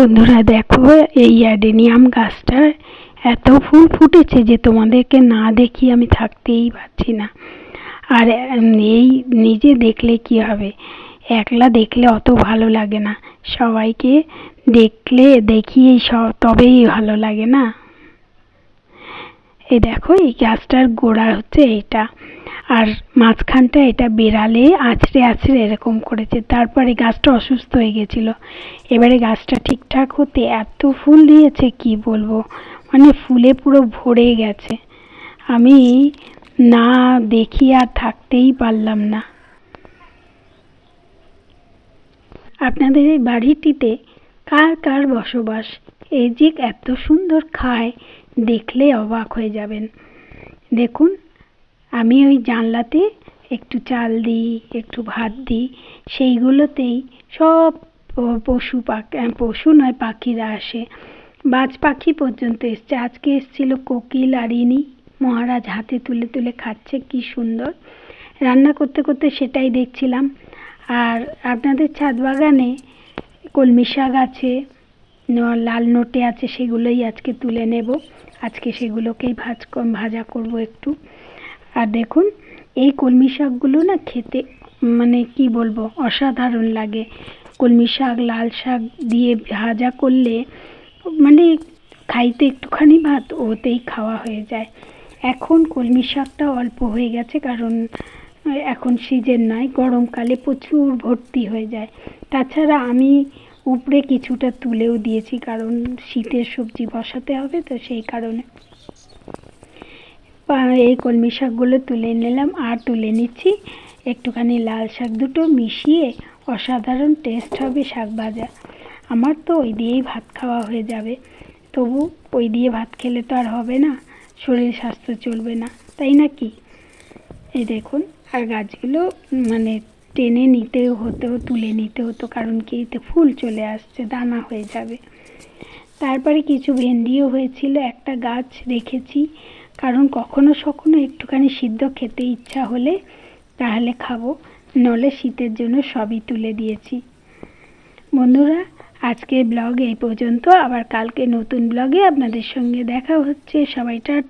বন্ধুরা, দেখো এই অ্যাডেনিয়াম গাছটা এত ফুল ফুটেছে যে তোমাদেরকে না দেখিয়ে আমি থাকতেই পারছি না। আর এই নিজে দেখলে কি হবে? একলা দেখলে অত ভালো লাগে না। সবাইকে দেখলে দেখিয়ে সব তবেই ভালো লাগে না? এই দেখো, এই গাছটার গোড়া হচ্ছে এইটা। আর মাঝখানটা এটা বেড়ালে আছড়ে আছড়ে এরকম করেছে। তারপরে গাছটা অসুস্থ হয়ে গেছিল। এবারে গাছটা ঠিকঠাক হতে এত ফুল দিয়েছে, কি বলব? মানে ফুলে পুরো ভরে গেছে। আমি না দেখি আর থাকতেই পারলাম না। আপনাদের এই বাড়িটিতে কার কার বসবাস? এই যে এত সুন্দর খায়, দেখলে অবাক হয়ে যাবেন। দেখুন আমি ওই জানলাতে একটু চাল দিই, একটু ভাত দিই, সেইগুলোতেই সব পশু পাখি পশু নয়, পাখিরা আসে। বাজ পাখি পর্যন্ত এসছে। আজকে এসছিল কোকিল আর ইনি। মহারাজ হাতে তুলে তুলে খাচ্ছে, কি সুন্দর। রান্না করতে করতে সেটাই দেখছিলাম। আর আপনাদের ছাদ বাগানে কলমি শাক আছে লাল নোটে আছে, সেগুলোই আজকে তুলে নেব। আজকে সেগুলোকেই ভাজ ভাজা করব একটু। আর দেখুন, এই কলমি শাকগুলো না খেতে মানে কি বলব, অসাধারণ লাগে। কলমি শাক, লাল শাক দিয়ে ভাজা করলে মানে খাইতে একটুখানি ভাত, ওতেই খাওয়া হয়ে যায়। এখন কলমি শাকটা অল্প হয়ে গেছে, কারণ এখন সিজন নয় গরমকালে প্রচুর ভর্তি হয়ে যায়। তাছাড়া আমি উপরে কিছুটা তুলেও দিয়েছি, কারণ শীতের সবজি বসাতে হবে, তো সেই কারণে। এই কলমি শাকগুলো তুলে নিলাম আর তুলে নিচ্ছি। একটুখানি লাল শাক দুটো মিশিয়ে অসাধারণ টেস্ট হবে শাক ভাজা। আমার তো ওই দিয়েই ভাত খাওয়া হয়ে যাবে। তবু ওই দিয়ে ভাত খেলে তো আর হবে না, শরীর স্বাস্থ্য চলবে না, তাই না কি? এই দেখুন, আর গাছগুলো মানে টেনে নিতে হতো, তুলে নিতে হতো, কারণ কি এতে ফুল চলে আসছে, দানা হয়ে যাবে। তারপরে কিছু ভেন্ডিও হয়েছিল, একটা গাছ রেখেছি। কারণ কখনো সখনো একটুখানি সিদ্ধ খেতে ইচ্ছা হলে তাহলে খাব, নলে শীতের জন্য সবই তুলে দিয়েছি। বন্ধুরা আজকে ব্লগ এই পর্যন্ত। আবার কালকে নতুন ব্লগে আপনাদের সঙ্গে দেখা হচ্ছে। সবাইটা